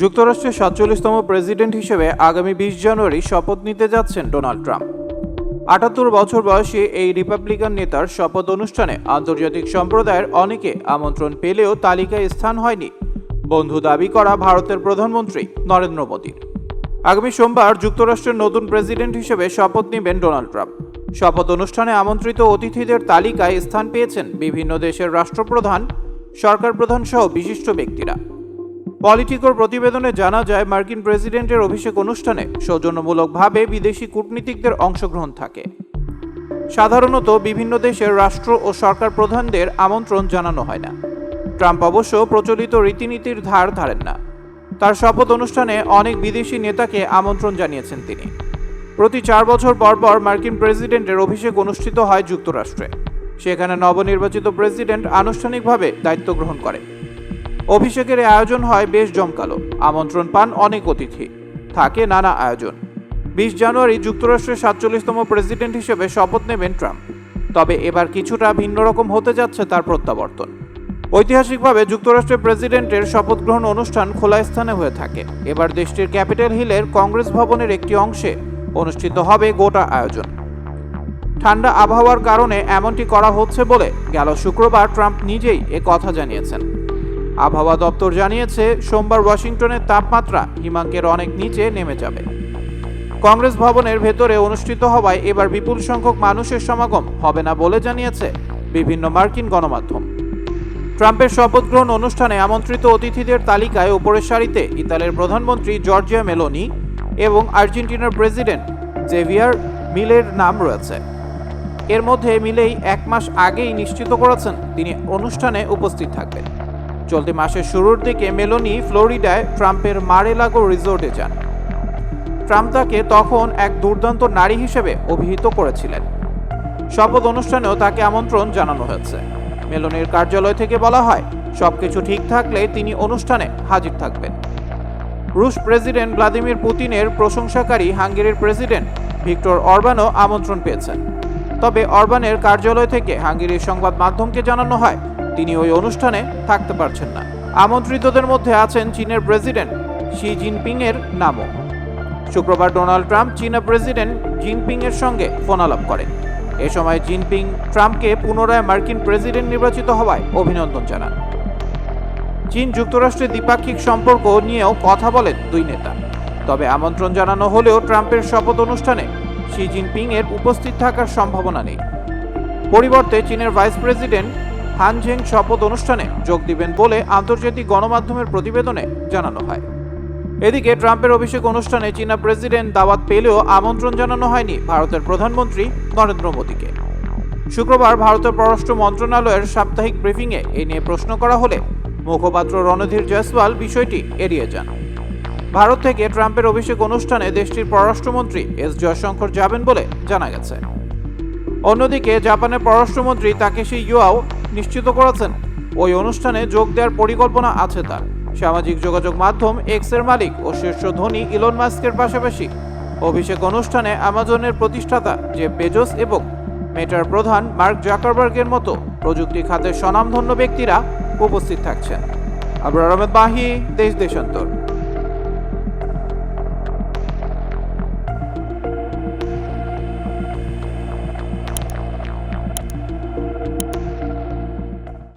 যুক্তরাষ্ট্রের সাতচল্লিশতম প্রেসিডেন্ট হিসেবে আগামী বিশ জানুয়ারি শপথ নিতে যাচ্ছেন ডোনাল্ড ট্রাম্প। আটাত্তর বছর বয়সী এই রিপাবলিকান নেতার শপথ অনুষ্ঠানে আন্তর্জাতিক সম্প্রদায়ের অনেকে আমন্ত্রণ পেলেও তালিকায় স্থান হয়নি। বন্ধু দাবি করা ভারতের প্রধানমন্ত্রী নরেন্দ্র মোদীর। আগামী সোমবার যুক্তরাষ্ট্রের নতুন প্রেসিডেন্ট হিসেবে শপথ নেবেন ডোনাল্ড ট্রাম্প। শপথ অনুষ্ঠানে আমন্ত্রিত অতিথিদের তালিকায় স্থান পেয়েছেন বিভিন্ন দেশের রাষ্ট্রপ্রধান সরকার প্রধান সহ বিশিষ্ট ব্যক্তিরা। পলিটিকোর প্রতিবেদনে জানা যায়, মার্কিন প্রেসিডেন্টের অভিষেক অনুষ্ঠানে সৌজন্যমূলকভাবে বিদেশি কূটনীতিকদের অংশগ্রহণ থাকে। সাধারণত বিভিন্ন দেশের রাষ্ট্র ও সরকার প্রধানদের আমন্ত্রণ জানানো হয় না। ট্রাম্প অবশ্য প্রচলিত রীতিনীতির ধার ধারেন না। তার শপথ অনুষ্ঠানে অনেক বিদেশি নেতাকে আমন্ত্রণ জানিয়েছেন তিনি। প্রতি চার বছর পর পর মার্কিন প্রেসিডেন্টের অভিষেক অনুষ্ঠিত হয় যুক্তরাষ্ট্রে। সেখানে নবনির্বাচিত প্রেসিডেন্ট আনুষ্ঠানিকভাবে দায়িত্ব গ্রহণ করে অভিষেকের আয়োজন হয় বেশ জমকালো। আমন্ত্রণ পান অনেক অতিথি। থাকে নানা আয়োজন। বিশ জানুয়ারি যুক্তরাষ্ট্রের সাতচল্লিশতম প্রেসিডেন্ট হিসেবে শপথ নেবেন ট্রাম্প। তবে এবার কিছুটা ভিন্ন রকম হতে যাচ্ছে তার প্রত্যাবর্তন। ঐতিহাসিকভাবে যুক্তরাষ্ট্রের প্রেসিডেন্টের শপথ গ্রহণ অনুষ্ঠান খোলা স্থানে হয়ে থাকে। এবার দেশটির ক্যাপিটাল হিলের কংগ্রেস ভবনের একটি অংশে অনুষ্ঠিত হবে গোটা আয়োজন। ঠান্ডা আবহাওয়ার কারণে এমনটি করা হচ্ছে বলে গেল শুক্রবার ট্রাম্প নিজেই এ কথা জানিয়েছেন। আবহাওয়া দপ্তর জানিয়েছে, সোমবার ওয়াশিংটনের তাপমাত্রা হিমাঙ্কের অনেক নিচে নেমে যাবে। কংগ্রেস ভবনের ভেতরে অনুষ্ঠিত হওয়ায় এবার বিপুল সংখ্যক মানুষের সমাগম হবে না বলে জানিয়েছে বিভিন্ন মার্কিন গণমাধ্যম। ট্রাম্পের শপথ গ্রহণ অনুষ্ঠানে আমন্ত্রিত অতিথিদের তালিকায় উপরের সারিতে ইতালির প্রধানমন্ত্রী জর্জিয়া মেলোনি এবং আর্জেন্টিনার প্রেসিডেন্ট জেভিয়ার মিলের নাম রয়েছে। এর মধ্যে মিলেই এক মাস আগেই নিশ্চিত করেছেন তিনি অনুষ্ঠানে উপস্থিত থাকবেন। চলতি মাসের শুরুর দিকে মেলোনি ফ্লোরিডায় ট্রাম্পের মারেলাগো রিসোর্টে যান। ট্রাম্প তাকে তখন এক দুর্দান্ত নারী হিসেবে অভিহিত করেছিলেন। শপথ অনুষ্ঠানেও তাকে আমন্ত্রণ জানানো হয়েছে। মেলোনির কার্যালয় থেকে বলা হয়, সবকিছু ঠিক থাকলে তিনি অনুষ্ঠানে হাজির থাকবেন। রুশ প্রেসিডেন্ট ভ্লাদিমির পুতিনের প্রশংসাকারী হাঙ্গেরির প্রেসিডেন্ট ভিক্টর অরবানও আমন্ত্রণ পেয়েছেন। তবে অরবানের কার্যালয় থেকে হাঙ্গেরির সংবাদ মাধ্যমকে জানানো হয় তিনি ওই অনুষ্ঠানে থাকতে পারছেন না। আমন্ত্রিতদের মধ্যে আছেন চীনের প্রেসিডেন্ট শি জিনপিং এর নামও। শুক্রবার ডোনাল্ড ট্রাম্প চীনা প্রেসিডেন্ট জিনপিং এর সঙ্গে ফোন আলাপ করেন। এ সময় জিনপিং ট্রাম্পকে পুনরায় মার্কিন প্রেসিডেন্ট নির্বাচিত হওয়ায় অভিনন্দন জানান। চীন যুক্তরাষ্ট্রের দ্বিপাক্ষিক সম্পর্ক নিয়েও কথা বলেন দুই নেতা। তবে আমন্ত্রণ জানানো হলেও ট্রাম্পের শপথ অনুষ্ঠানে শি জিনপিং এর উপস্থিত থাকার সম্ভাবনা নেই। পরিবর্তে চীনের ভাইস প্রেসিডেন্ট হান ঝেং শপথ অনুষ্ঠানে যোগ দিবেন বলে আন্তর্জাতিক গণমাধ্যমের প্রতিবেদনে জানানো হয়। এদিকে ট্রাম্পের অভিষেক অনুষ্ঠানে চীনা প্রেসিডেন্ট দাওয়াত পেলেও আমন্ত্রণ জানানো হয়নি ভারতের প্রধানমন্ত্রী নরেন্দ্র মোদীকে। শুক্রবার ভারতের পররাষ্ট্র মন্ত্রণালয়ের সাপ্তাহিক ব্রিফিংয়ে এ নিয়ে প্রশ্ন করা হলে মুখপাত্র রণধীর জয়সওয়াল বিষয়টি এড়িয়ে যান। ভারত থেকে ট্রাম্পের অভিষেক অনুষ্ঠানে দেশটির পররাষ্ট্রমন্ত্রী এস জয়শঙ্কর যাবেন বলে জানা গেছে। অন্যদিকে জাপানের পররাষ্ট্রমন্ত্রী তাকেশি ইউয়াও নিশ্চিত করেছেন। ওই অনুষ্ঠানে যোগ দেওয়ার পরিকল্পনা আছে তার। সামাজিক যোগাযোগ মাধ্যম এক্সের মালিক ও শীর্ষ ধনী ইলন মাস্কের পাশাপাশি। অভিষেক অনুষ্ঠানে আমাজনের প্রতিষ্ঠাতা যে বেজোস এবং মেটার প্রধান মার্ক জাকারবার্গের মতো প্রযুক্তি খাতের স্বনামধন্য ব্যক্তিরা উপস্থিত থাকছেন। আবরার আহমেদ বাহি, দেশ দেশান্তর।